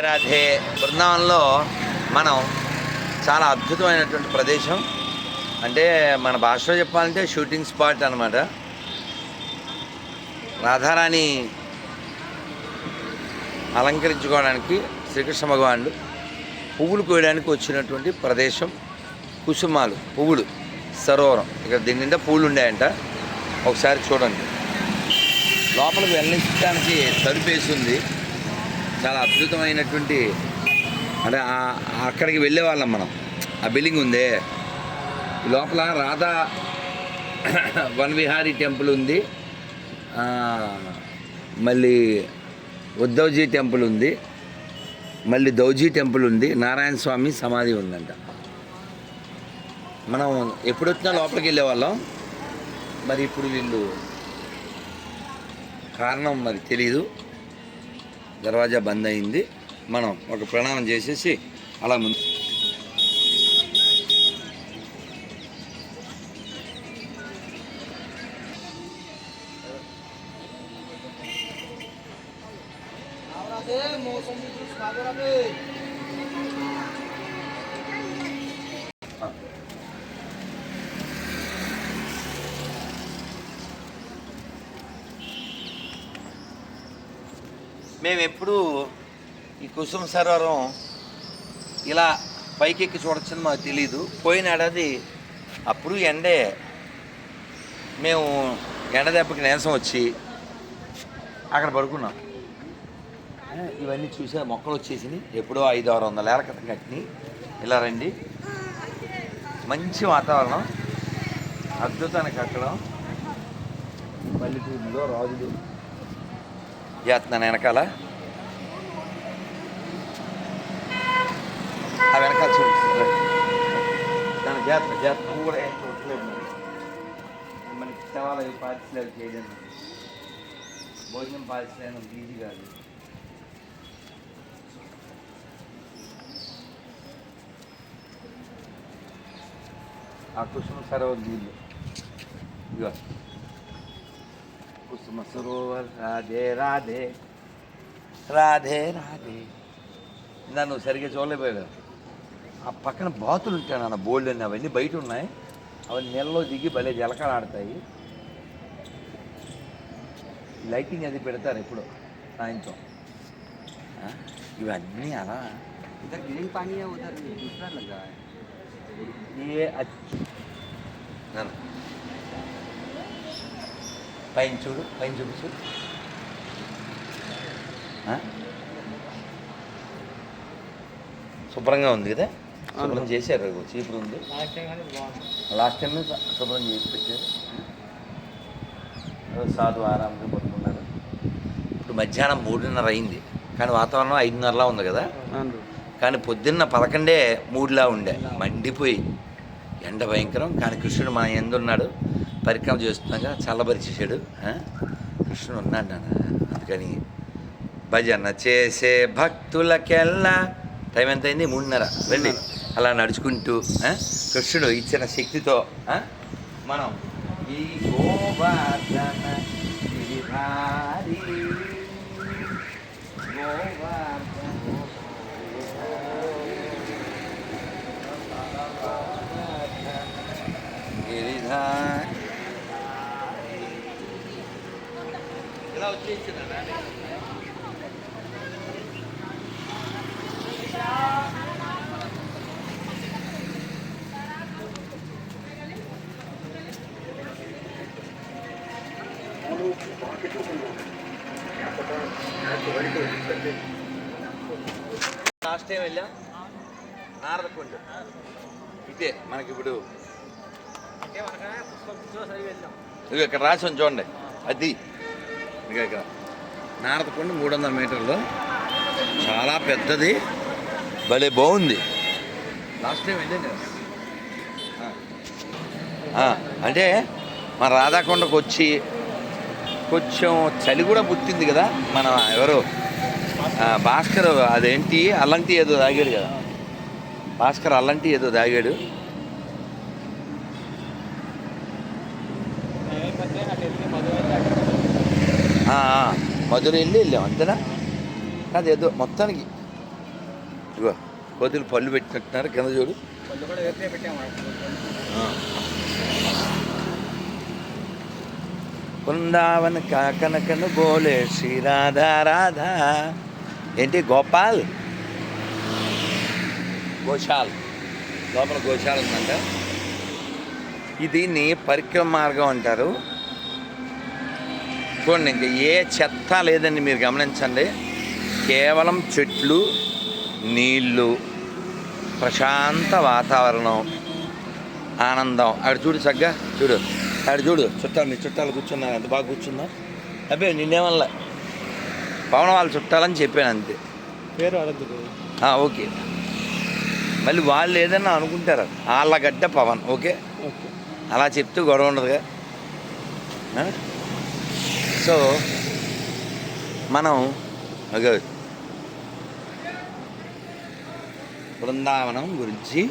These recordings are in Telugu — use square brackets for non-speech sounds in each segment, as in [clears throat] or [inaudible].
రాధే బృందావనంలో మనం చాలా అద్భుతమైనటువంటి ప్రదేశం. అంటే మన భాషలో చెప్పాలంటే షూటింగ్ స్పాట్ అనమాట రాధారాణి అలంకరించుకోవడానికి శ్రీకృష్ణ భగవానుడు పువ్వులు కోయడానికి వచ్చినటువంటి ప్రదేశం. కుసుమాలు పువ్వులు సరోవరం. ఇక్కడ దీని నిండా పువ్వులు ఉన్నాయంట. ఒకసారి చూడండి. లోపలికి వెళ్ళించడానికి తలుపేసి ఉంది. చాలా అద్భుతమైనటువంటి అంటే అక్కడికి వెళ్ళే వాళ్ళం మనం. ఆ బిల్డింగ్ ఉందే. లోపల రాధా వన్ విహారీ టెంపుల్ ఉంది. మళ్ళీ ఉద్ధవ్జీ టెంపుల్ ఉంది. మళ్ళీ దౌజీ టెంపుల్ ఉంది. నారాయణ స్వామి సమాధి ఉందంట. మనం ఎప్పుడొచ్చినా లోపలికి వెళ్ళేవాళ్ళం మరి ఇప్పుడు వీళ్ళు కారణం మరి తెలీదు. దర్వాజా బంద్ అయింది మనం ఒక ప్రణామం చేసేసి అలా ముందు మేము ఎప్పుడూ ఈ కుసుమ సరోవరం ఇలా పైకెక్కి చూడొచ్చని మాకు తెలియదు పోయిన ఏడాది అప్పుడు ఎండే మేము ఎండ దెబ్బకి నీరసం వచ్చి అక్కడ పడుకున్నాం. ఇవన్నీ చూసా మొక్కలు వచ్చేసినాయి ఎప్పుడో ఐదు ఆరు వందల ఏళ్ళ క్రితం కట్టినాయి. ఇలా రండి. మంచి వాతావరణం. అద్భుతానికి కట్టడం పల్లెటూరులో రాజులు చేస్తున్నాను వెనకాల. ఆ వెనకాల చూడు. దాని జాతర జాతర కూడా ఏం చూడట్లేదు మనకి శవాలు అవి పార్టీలు చేయడం భోజనం పార్టీలు ఈజీ కాదు. ఆ కృష్ణ సరోవర్ నీళ్ళు. ఇదిగో. కుసుమ సరోవర్ రాధే రాధే రాధే రాధే ఇందా నువ్వు సరిగ్గా చూడలేకపోయావు ఆ పక్కన బాతులు ఉంటాయి నాన్న బోల్డ్ అని అవన్నీ బయట ఉన్నాయి అవన్నీ నీళ్ళలో దిగి భలే జలకాలాడతాయి లైటింగ్ అది పెడతారు ఎప్పుడు సాయంత్రం ఆ, ఇవన్నీ అలా इधर ग्रीन पानी है उधर दूसरा लगा है ఏ అచ్చు నాన్న పైన చూడు పైన చూపించు? శుభ్రంగా ఉంది కదా? శుభ్రం చేశారు చీపురు ఉంది. లాస్ట్ టైం శుభ్రం చేసి పెట్టారు. సాధు ఆరాంగా పడుకున్నారు ఇప్పుడు మధ్యాహ్నం మూడున్నర అయింది. కానీ వాతావరణం ఐదున్నరలా ఉంది కదా? కానీ పొద్దున్న పదకొండే మూడులా ఉండే మండిపోయి. ఎండ భయంకరం. కానీ కృష్ణుడు మన ఎందున్నాడు? పరిక్రమ చేస్తున్నాగా చల్లబరిచేసాడు కృష్ణుడు ఉన్నాడు నాన్న. అందుకని భజన చేసే భక్తులకెల్లా టైం ఎంత అయింది? మూడున్నర. రండి అలా నడుచుకుంటూ కృష్ణుడు ఇచ్చిన శక్తితో మనం ఈ గోవర్ధన గిరిధారి గిరిధారి ఇలా వచ్చేసిందా లాస్ట్ టైం వెళ్ళాం? నారదకొండ. ఇదే మనకి ఇప్పుడు. ఇక్కడ రాసి చూడండి. అది. ఇదిగో ఇక్కడ. నారదకొండ మూడు వందల మీటర్లు. చాలా పెద్దది. భలే బాగుంది. లాస్ట్ టైం వెళ్ళాం కదా ఆ. ఆ, అంటే మన రాధాకొండకు వచ్చి కొంచెం చలి కూడా పుట్టింది కదా మన ఎవరు? భాస్కర్ అదేంటి? అల్లంటి ఏదో తాగాడు కదా. భాస్కర్ అల్లంటి ఏదో తాగాడు ఆ, ఆ, మధుర వెళ్ళి వెళ్ళాం అంతేనా? కాదు ఏదో మొత్తానికి ఇగో కోతులు పళ్ళు పెట్టినట్టున్నారు కింద చూడు. పెట్టాము బృందావన కాకనకను బోలే శ్రీ రాధా. రాధా ఏంటి గోపాల్? గోశాల్. లోపల గోశాల ఉందంట. దీన్ని పరిక్రమ మార్గం అంటారు. చూడండి ఇంకా ఏ చెత్త లేదండి మీరు గమనించండి. కేవలం చెట్లు నీళ్ళు ప్రశాంత వాతావరణం ఆనందం. ఆడ చూడు చక్కగా చూడు. ఆడ చూడు చుట్టాలు మీ చుట్టాలు కూర్చున్నారు ఎంత బాగా కూర్చున్నా అబ్బే నిన్నేమల్లా పవన్ వాళ్ళ చుట్టాలని చెప్పాను అంతే. పేరు ఓకే. మళ్ళీ వాళ్ళు ఏదన్నా అనుకుంటారు. వాళ్ళ గడ్డ పవన్ ఓకే? ఓకే. అలా చెప్తూ గొడవ ఉండదుగా? సో మనం అగో బృందావనం గురించి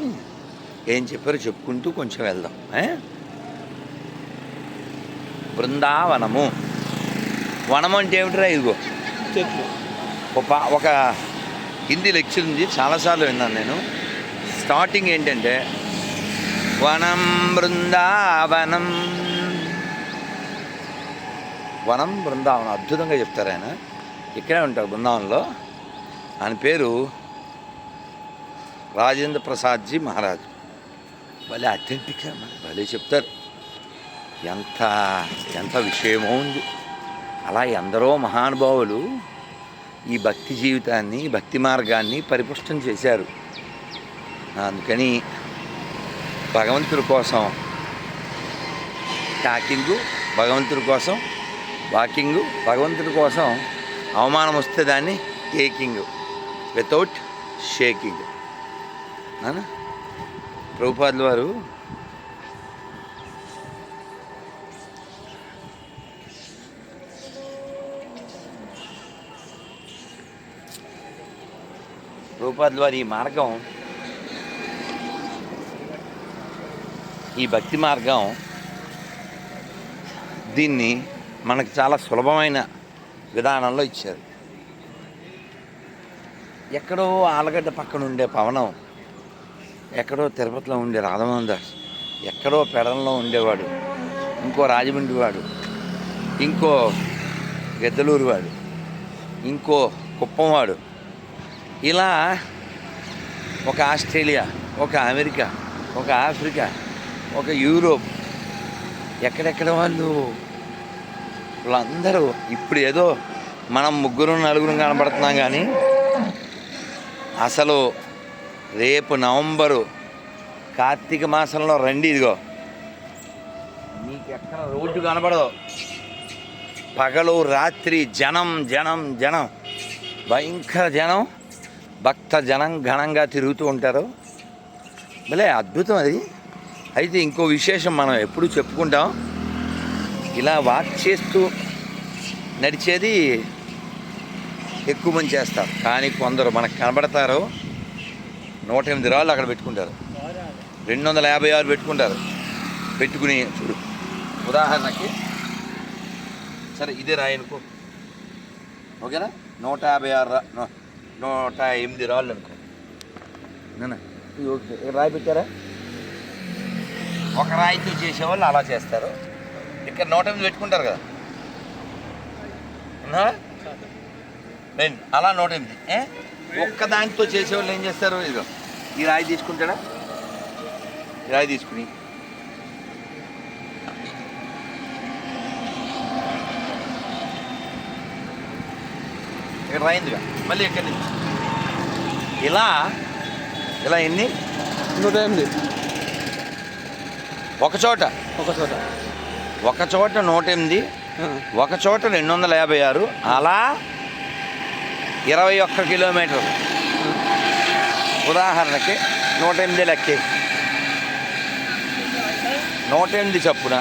ఏం చెప్పారో చెప్పుకుంటూ కొంచెం వెళ్దాం? బృందావనము. వనం అంటే ఏమిటిరా ఇదిగో? చెట్లు ఒక హిందీ లెక్చర్ ఉంది చాలాసార్లు విన్నాను నేను. స్టార్టింగ్ ఏంటంటే వనం బృందావనం. వనం బృందావనం అద్భుతంగా చెప్తారు ఆయన. ఇక్కడే ఉంటారు బృందావనంలో. ఆయన పేరు రాజేంద్ర ప్రసాద్జీ మహారాజ్. భలే అథెంటిక్గా భలే చెప్తారు. ఎంత ఎంత విషయమో ఉంది. అలా ఎందరో మహానుభావులు ఈ భక్తి జీవితాన్ని భక్తి మార్గాన్ని పరిపుష్టం చేశారు. అందుకని భగవంతుడి కోసం టాకింగు భగవంతుడి కోసం వాకింగ్. భగవంతుడి కోసం అవమానం వస్తే దాన్ని కేకింగ్ వితౌట్ షేకింగ్ ప్రభుపాదులు వారు రూపాదుల వారి ఈ మార్గం ఈ భక్తి మార్గం దీన్ని మనకు చాలా సులభమైన విధానంలో ఇచ్చారు. ఎక్కడో ఆలగడ్డ పక్కన ఉండే పవనం ఎక్కడో తిరుపతిలో ఉండే రాధమోహన్ దాస్ ఎక్కడో పెడల్లో ఉండేవాడు ఇంకో రాజమండ్రి వాడు ఇంకో గద్దలూరు వాడు ఇంకో కుప్పం వాడు. ఇలా ఒక ఆస్ట్రేలియా ఒక అమెరికా ఒక ఆఫ్రికా ఒక యూరోప్ ఎక్కడెక్కడ వాళ్ళు వాళ్ళందరూ ఇప్పుడు ఏదో మనం ముగ్గురు నలుగురు కనబడుతున్నాం కానీ అసలు రేపు నవంబరు కార్తీక మాసంలో రండి ఇదిగో. నీకు ఎక్కడ రోడ్డు కనబడదు. పగలు రాత్రి జనం జనం జనం. భయంకర జనం. భక్త జనం ఘనంగా తిరుగుతూ ఉంటారు. భలే అద్భుతం అది. అయితే ఇంకో విశేషం మనం ఎప్పుడు చెప్పుకుంటాం. ఇలా వాక్ చేస్తూ నడిచేది ఎక్కువ మంది చేస్తారు. కానీ కొందరు మనకు కనబడతారు. నూట ఎనిమిది రాళ్ళు అక్కడ పెట్టుకుంటారు. రెండు వందల యాభై ఆరు పెట్టుకుంటారు. పెట్టుకుని చూడు. ఉదాహరణకి సరే ఇదే రాయనుకో ఓకేనా? నూట యాభై ఆరు రా నూట ఎనిమిది రాళ్ళు అనుకో. ఓకే. రాయి పెట్టారా? ఒక రాయితో చేసేవాళ్ళు అలా చేస్తారు. ఇక్కడ నూట ఎనిమిది పెట్టుకుంటారు కదా? రండి అలా నూట ఎనిమిది. ఏ? ఒక్క దానితో చేసేవాళ్ళు ఏం చేస్తారు ఇదిగో ఈ రాయి తీసుకుంటాడా? ఈ రాయి తీసుకుని. ఇక్కడ రాయిందిగా మళ్ళీ ఎక్కడి నుంచి? ఇలా ఇలా ఎన్ని? నూట ఎనిమిది. ఒక చోట. ఒక చోట. ఒక చోట నూట ఎనిమిది ఒక చోట రెండు వందల యాభై ఆరు అలా ఇరవై ఒక్క కిలోమీటర్ ఉదాహరణకి నూట ఎనిమిది లెక్కే. నూట ఎనిమిది చప్పున.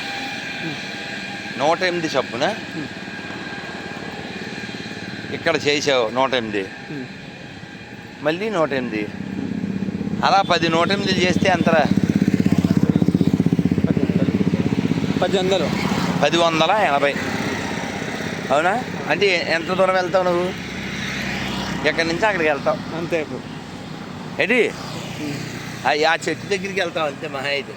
నూట ఎనిమిది చప్పున. ఇక్కడ చేసావు నూట ఎనిమిది మళ్ళీ నూట ఎనిమిది అలా పది నూట ఎనిమిది చేస్తే అంతరా? పది వందలు? పది వందల ఎనభై. అవునా? అంటే ఎంత దూరం వెళ్తావు నువ్వు? ఎక్కడి నుంచి అక్కడికి వెళ్తావు? అంతే ఇప్పుడు. ఏంటి? ఆ- చెట్టు దగ్గరికి వెళ్తావు అంతే మహా అయితే.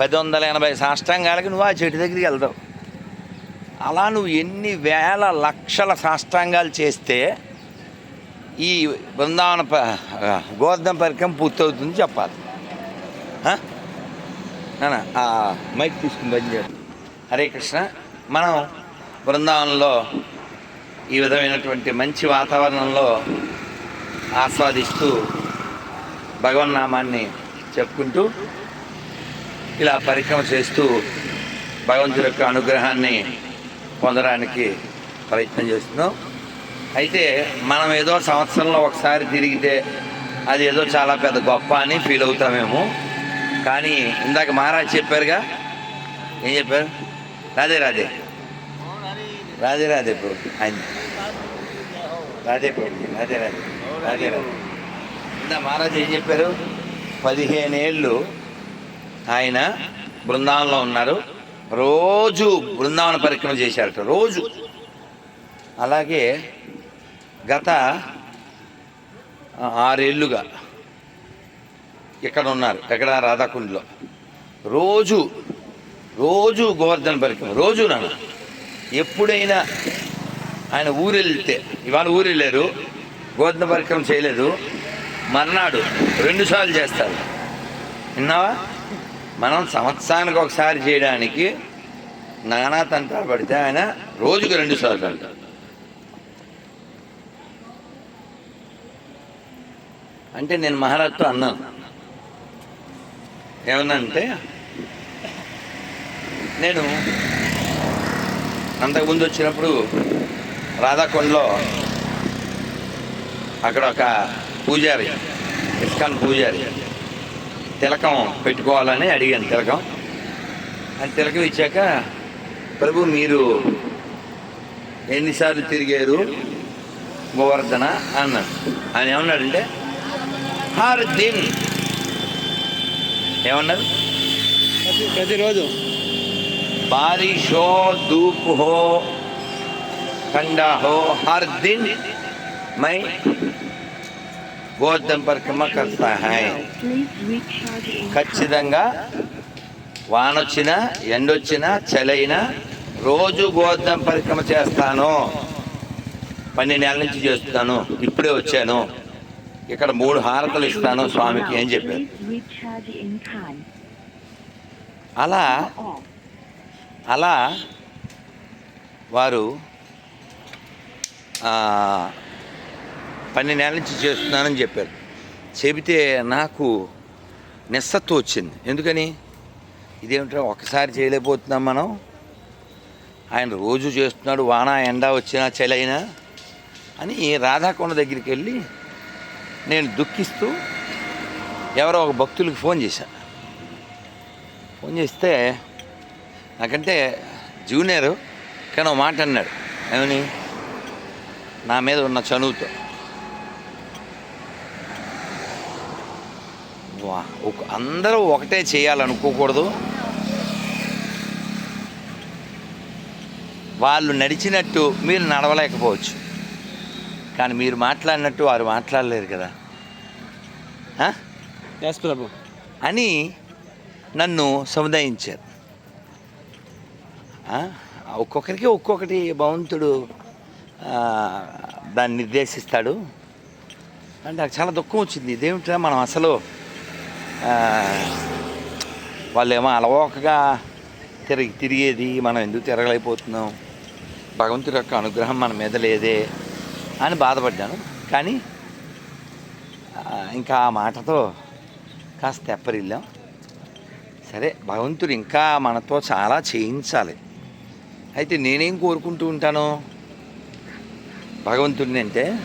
పది వందల ఎనభై సాష్టాంగాలకి నువ్వు ఆ చెట్టు దగ్గరికి వెళ్తావు. అలా నువ్వు ఎన్ని వేల లక్షల సాష్టాంగాలు చేస్తే ఈ బృందావన ప గోవర్ధన పరికరం పూర్తవుతుంది చెప్పాలి. ఆ? మైక్ తీసుకుని బంద్ హరే కృష్ణ. మనం బృందావనంలో ఈ విధమైనటువంటి మంచి వాతావరణంలో ఆస్వాదిస్తూ భగవన్నామాన్ని చెప్పుకుంటూ ఇలా పరిక్రమ చేస్తూ భగవంతుడి యొక్క అనుగ్రహాన్ని పొందడానికి ప్రయత్నం చేస్తున్నాం. అయితే మనం ఏదో సంవత్సరంలో ఒకసారి తిరిగితే అది ఏదో చాలా పెద్ద గొప్ప అని ఫీల్ అవుతామేమో. కానీ ఇందాక మహారాజ్ చెప్పారుగా. ఏం చెప్పారు? రాధే రాధే రాధే రాధే ప్రభు. ఆయన. రాధే ప్రభు. రాధే రాధే రాధే రాధే ఇందా మహారాజ్ ఏం చెప్పారు? పదిహేను ఏళ్ళు ఆయన బృందావనంలో ఉన్నారు. రోజు బృందావన పరిక్రమ చేశారట రోజు. అలాగే గత ఆరేళ్ళుగా ఆరేళ్ళుగా ఇక్కడ ఉన్నారు ఎక్కడ? రాధాకుండలో. రోజు రోజు గోవర్ధన పరిక్రమ రోజు నాన్న ఎప్పుడైనా ఆయన ఊరు వెళ్తే ఇవాళ ఊరు వెళ్ళారు గోవర్ధన పరికరం చేయలేదు మర్నాడు రెండుసార్లు చేస్తారు. విన్నావా? మనం సంవత్సరానికి ఒకసారి చేయడానికి నానా తంటాలు పడితే ఆయన రోజుకు రెండు సార్లు అంటారు. అంటే నేను మహారాజ్తో అన్నాను ఏమన్నానంటే నేను అంతకుముందు వచ్చినప్పుడు రాధాకొండలో అక్కడ ఒక పూజారి ఇస్కాన్ పూజారి తిలకం పెట్టుకోవాలని అడిగాను తిలకం. అని తిలకం ఇచ్చాక ప్రభు మీరు ఎన్నిసార్లు తిరిగారు గోవర్ధన? అన్నాడు ఆయన ఏమన్నాడంటే హర్ దిన్ ఏమన్నారు ప్రతి ప్రతిరోజు बारिश हो धूप हो ठंडा हो हर दिन मैं గోవర్ధన్ పరిక్రమ కర్తా హై Please recharge in ఖచ్చితంగా వానొచ్చినా ఎండొచ్చినా చలైనా రోజు గోవర్ధన పరిక్రమ చేస్తాను పన్నెండేళ్ళ నుంచి చేస్తున్నాను ఇప్పుడే వచ్చాను ఇక్కడ మూడు హారతలు ఇస్తాను స్వామికి అని చెప్పారు. అలా అలా వారు ఆ, పన్నెండేళ్ళ నుంచి చేస్తున్నానని చెప్పారు. చెబితే నాకు నిస్సత్తు వచ్చింది. ఎందుకని? ఇదేమిటో ఒకసారి చేయలేకపోతున్నాం మనం? ఆయన రోజు చేస్తున్నాడు వాన ఎండ వచ్చినా చలైనా అని రాధాకొండ దగ్గరికి వెళ్ళి నేను దుఃఖిస్తూ ఎవరో ఒక భక్తులకు ఫోన్ చేశాను ఫోన్ చేస్తే నాకంటే జూనియర్ కానీ ఒక మాట అన్నాడు. ఏమని? నా మీద ఉన్న చనువుతో. వా అందరూ ఒకటే చేయాలనుకోకూడదు. వాళ్ళు నడిచినట్టు మీరు నడవలేకపోవచ్చు. కానీ మీరు మాట్లాడినట్టు వారు మాట్లాడలేరు కదా? ఎస్ ప్రభు అని నన్ను సముదాయించారు. ఒక్కొక్కరికి ఒక్కొక్కటి భగవంతుడు దాన్ని నిర్దేశిస్తాడు. అంటే నాకు చాలా దుఃఖం వచ్చింది. ఇదేమిట్రా మనం అసలు వాళ్ళేమో అలవోకగా తిరిగి తిరిగేది మనం ఎందుకు తిరగలేకపోతున్నాం? భగవంతుడి యొక్క అనుగ్రహం మన మీద లేదే. అని బాధపడ్డాను. కానీ ఇంకా ఆ మాటతో కాస్త ఎప్పరిల్లాం సరే భగవంతుడు ఇంకా మనతో చాలా చేయించాలి. అయితే నేనేం కోరుకుంటూ ఉంటాను? భగవంతుడిని అంటే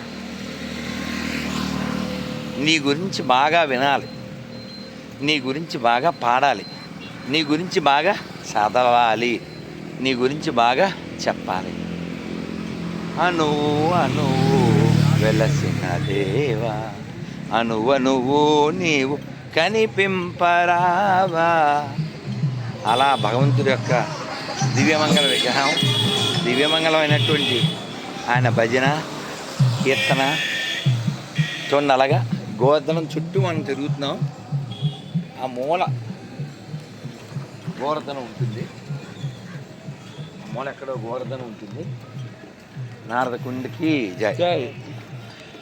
నీ గురించి బాగా వినాలి. నీ గురించి బాగా పాడాలి. నీ గురించి బాగా చదవాలి. నీ గురించి బాగా చెప్పాలి. అనువు అనువు వెలసిన దేవా. అనువు నువ్వు నీవు కనిపింపరావా. అలా భగవంతుడి యొక్క దివ్యమంగళ విగ్రహం దివ్యమంగళమైనటువంటి ఆయన భజన కీర్తన చూడండి అలాగా గోవర్ధనం చుట్టూ మనం తిరుగుతున్నాం. ఆ మూల గోవర్ధనం ఉంటుంది. మూల ఎక్కడో గోవర్ధనం ఉంటుంది. నారద కుండికి జై. జై.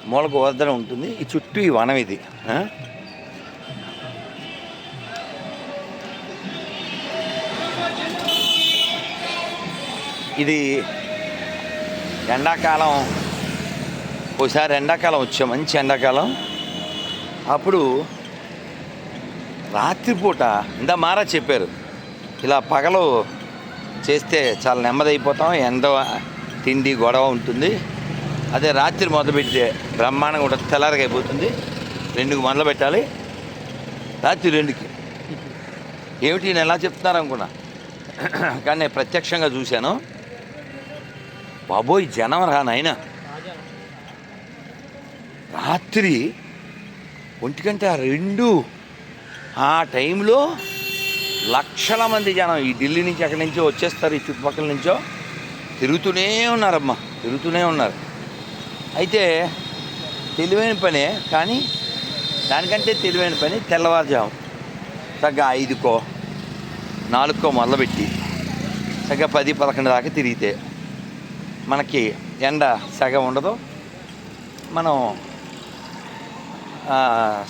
మూల గోవర్ధనం ఉంటుంది. ఈ చుట్టూ ఈ వనం ఇది? ఇది ఎండాకాలం. ఒకసారి ఎండాకాలం వచ్చాం మంచి ఎండాకాలం. అప్పుడు రాత్రిపూట ఇందా మారా చెప్పారు. ఇలా పగలు చేస్తే చాలా నెమ్మది అయిపోతాం ఎండ తిండి గొడవ ఉంటుంది. అదే రాత్రి మొదలుపెడితే బ్రహ్మాండం బ్రహ్మాండంగా ఉంటుంది తెల్లారగా అయిపోతుంది. రెండుకి మొదలు పెట్టాలి. రాత్రి రెండుకి. ఏమిటి నేను ఎలా చెప్తున్నారు అనుకున్నా. కానీ నేను ప్రత్యక్షంగా చూశాను. బాబోయ్ జనం రా నాయన. రాత్రి ఒంటికంటే ఆ రెండు. ఆ టైంలో లక్షల మంది జనం ఈ ఢిల్లీ నుంచి అక్కడి నుంచో వచ్చేస్తారు ఈ చుట్టుపక్కల నుంచో. తిరుగుతూనే ఉన్నారమ్మా తిరుగుతూనే ఉన్నారు. అయితే తెలివైన పనే కానీ దానికంటే తెలివైన పని తెల్లవారుజాము. తగ్గ ఐదుకో నాలుగుకో మొదలుపెట్టి సగ్గా పది పదకొండు దాకా తిరిగితే మనకి ఎండ సగం ఉండదు. మనం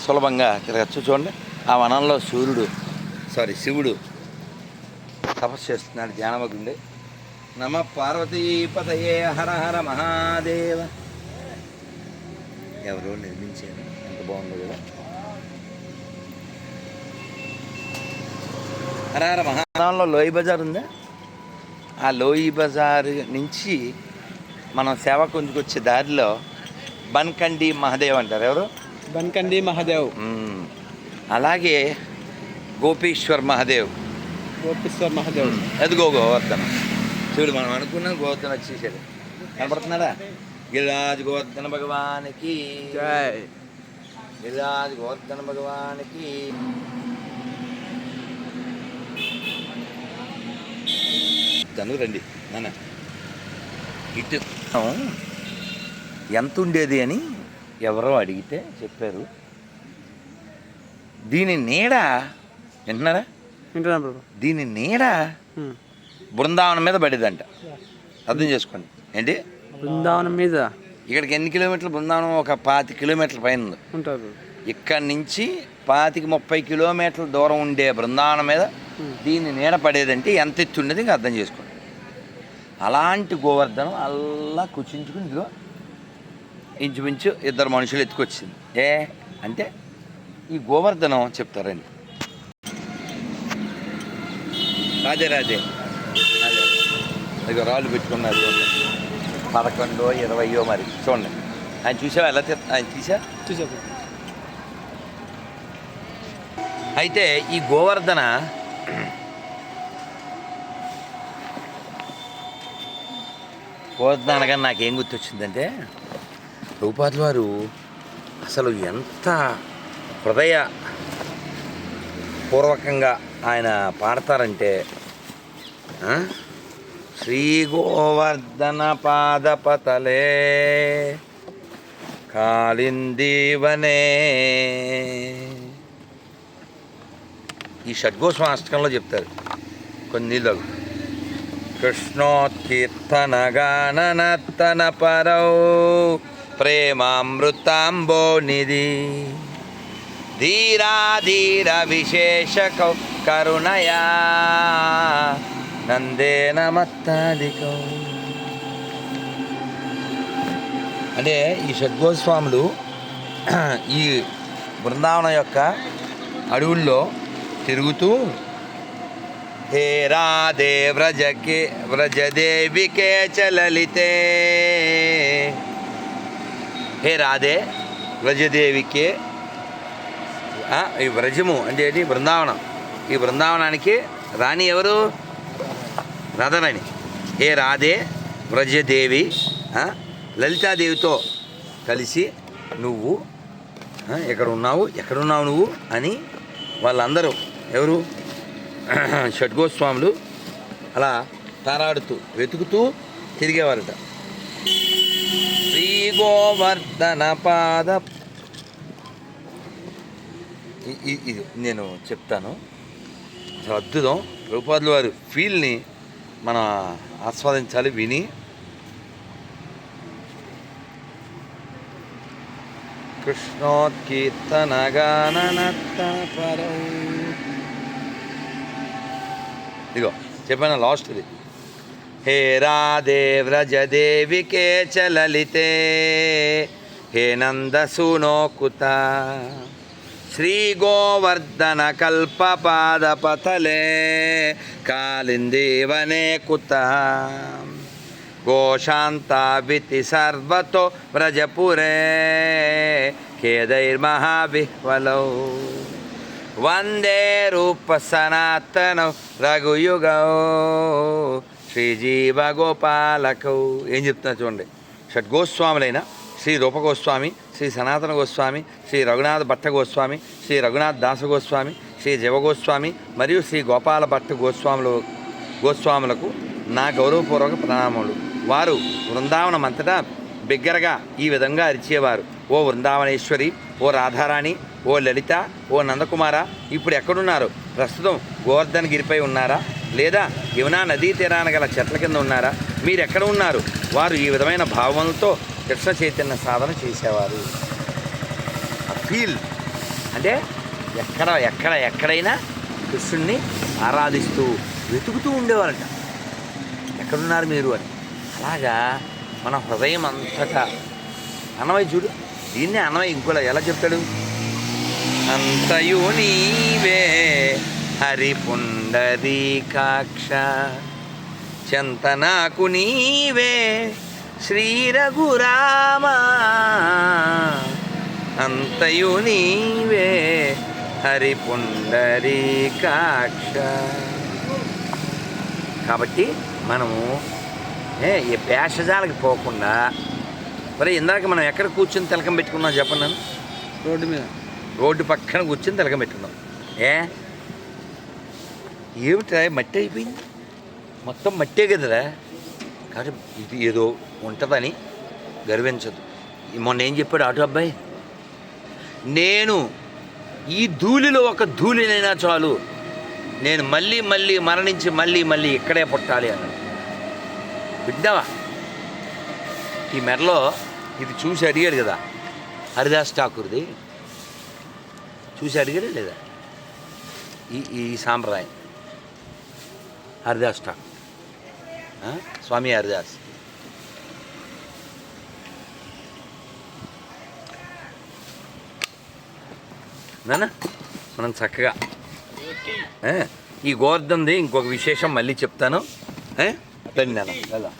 సులభంగా తిరగచ్చు. చూడండి ఆ వనంలో సూర్యుడు సారీ శివుడు తపస్సు చేస్తున్నాడు ధ్యానమగ్గుండే నమ పార్వతీపతయే హర హర మహాదేవ. ఎవరో నిర్మించారు. ఎంత బాగుందో కదా. హర హర మహానంలో లోయి బజార్ ఉందా? ఆ లోయి బజార్ నుంచి మనం సేవ కొంచుకొచ్చే దారిలో బన్కండి మహాదేవ్ అంటారు. ఎవరు? బన్కండి మహాదేవ్. అలాగే గోపీశ్వర్ మహాదేవ్. గోపీశ్వర్ మహాదేవ్. అదిగో గోవర్ధనం చూడు మనం అనుకున్నాం గోవర్ధన వచ్చేసాడు. కనపడుతున్నాడా? గిరిరాజ్ గోవర్ధన భగవానికి. గిరిరాజ్ గోవర్ధన భగవానికి. తను రండి నాన్న. ఇటు. ఎంత ఉండేది అని ఎవరో అడిగితే చెప్పారు. దీని నీడ వింటున్నారా? వింటున్నా దీని నీడ. బృందావనం మీద పడేదంట. అర్థం చేసుకోండి. ఏంటి? బృందావనం మీద? ఇక్కడికి ఎన్ని కిలోమీటర్లు? బృందావనం ఒక పాతి కిలోమీటర్ల పైన ఉంది. ఉంటారు ఇక్కడి నుంచి పాతికి ముప్పై కిలోమీటర్ల దూరం ఉండే బృందావనం మీద దీని నీడ పడేదంటే ఎంత ఎత్తు ఉండేది ఇంకా అర్థం చేసుకోండి. అలాంటి గోవర్ధనం అలా కుచించుకుని ఇదిగో ఇంచుమించు ఇద్దరు మనుషులు ఎత్తుకొచ్చింది. ఏ? అంటే ఈ గోవర్ధనం చెప్తారండి. రాజే రాజే. ఇదిగో రాళ్ళు పెట్టుకున్నారు పదకొండో ఇరవయో మరి. చూడండి. ఆయన చూసావా? ఎలా ఆయన తీసా? చూసా అయితే ఈ గోవర్ధన గోవర్ధన అనగా నాకేం గుర్తొచ్చిందంటే రూపాదుల వారు అసలు ఎంత హృదయ పూర్వకంగా ఆయన పాడతారంటే శ్రీ గోవర్ధన పాదపతలే. కాళిందీవనే ఈ షడ్గోస్వాష్టకంలో చెప్తారు. కొన్ని నీళ్ళు కృష్ణోత్కీర్తనగాననత్తన పరౌ ప్రేమామృతాంబో నిధి ధీరా ధీర విశేష కరుణయా. నందేన మత్తాదికౌ అంటే ఈ షడ్గోస్వాములు [clears throat] ఈ బృందావనం యొక్క అడవుల్లో తిరుగుతూ హే రాధే వ్రజకే వ్రజదేవికే చలలితే. హే రాధే వ్రజదేవికే ఈ వ్రజము అంటే బృందావనం. ఈ బృందావనానికి రాణి ఎవరు? రథరాణి ఏ రాధే వ్రజదేవి లలితాదేవితో కలిసి నువ్వు ఎక్కడ ఉన్నావు ఎక్కడున్నావు నువ్వు అని వాళ్ళందరూ ఎవరు? [clears throat] షడ్గోస్వాములు అలా తారాడుతూ వెతుకుతూ తిరిగేవారట. శ్రీ గోవర్ధన పాద ఇ- ఇది నేను చెప్తాను. అద్భుతం. రూపాదుల వారి ఫీల్ని మనం ఆస్వాదించాలి విని. కృష్ణోత్కీర్తనగాననత్తపరౌ ఇదిగో చెప్పాను లాస్ట్ ఇది. హే రాధే వ్రజదేవి దేవికే చ హే నందసూనో శ్రీ గోవర్ధన కల్పపాదపతలే కాళిందీవనే కుత. గోశాంతావితి సర్వతో వ్రజపురే ఖేదైర్మహావిహ్వలౌ వందే రూప సనాతన రఘుయుగౌ. శ్రీజీవ గోపాలకౌ ఏం చెప్తున్నా చూడండి. షట్గోస్వాములైన శ్రీ రూపగోస్వామి శ్రీ సనాతన గోస్వామి శ్రీ రఘునాథ భట్ట గోస్వామి శ్రీ రఘునాథ్ దాస గోస్వామి శ్రీ జీవగోస్వామి మరియు శ్రీ గోపాల భట్ట గోస్వాములు గోస్వాములకు నా గౌరవపూర్వక ప్రణామములు. వారు బృందావనం అంతటా బిగ్గరగా ఈ విధంగా అరిచేవారు. ఓ వృందావనేశ్వరి ఓ రాధారాణి ఓ లలిత ఓ నందకుమార ఇప్పుడు ఎక్కడున్నారు? ప్రస్తుతం గోవర్ధన్ గిరిపై ఉన్నారా? లేదా యమునా నదీ తీరాన గల చెట్ల కింద ఉన్నారా? మీరు ఎక్కడ ఉన్నారు? వారు ఈ విధమైన భావనలతో కృష్ణ చైతన్య సాధన చేసేవారు. ఫీల్ అంటే ఎక్కడ ఎక్కడ ఎక్కడైనా కృష్ణుణ్ణి ఆరాధిస్తూ వెతుకుతూ ఉండేవారంట. ఎక్కడున్నారు మీరు అని. అలాగా మన హృదయం అంతటా అన్నమయ్య చూడు దీన్నే అన్నమయ్య ఇంకోలా ఎలా చెప్తాడు? అంతయు నీవే హరి పుండరీకాక్ష చెంతనాకు నీవే శ్రీ రఘురామ అంతయు నీవే హరి పుండరీకాక్ష కాబట్టి మనము ఏ ఈ భేషజాలకి పోకుండా మరి ఇందాక మనం ఎక్కడ కూర్చొని తిలకం పెట్టుకున్నాం చెప్పండి నన్ను? రోడ్డు మీద. రోడ్డు పక్కన కూర్చొని తిలకం పెట్టుకున్నాం. ఏ? ఏమిట్రా మట్టి అయిపోయింది? మొత్తం మట్టే కదరా? కాబట్టి ఇది ఏదో ఉంటుందని గర్వించదు. మొన్న ఏం చెప్పాడు ఆటో అబ్బాయి? నేను ఈ ధూళిలో ఒక ధూళినైనా చాలు నేను మళ్ళీ మళ్ళీ మరణించి మళ్ళీ మళ్ళీ ఇక్కడే పుట్టాలి అన్నాడు. బిడ్డవా ఈ మెడలో ఇది చూసి అడిగారు కదా హరిదాస్ ఠాకూర్ది. చూసి అడిగారా లేదా? ఈ ఈ సాంప్రదాయం. హరిదాస్ ఠాకూర్. స్వామి హరిదాస్. నాన్న మనం చక్కగా ఈ గోవర్ధన్ది ఇంకొక విశేషం మళ్ళీ చెప్తాను ఏ? రండి నాన్న వెళ్దాం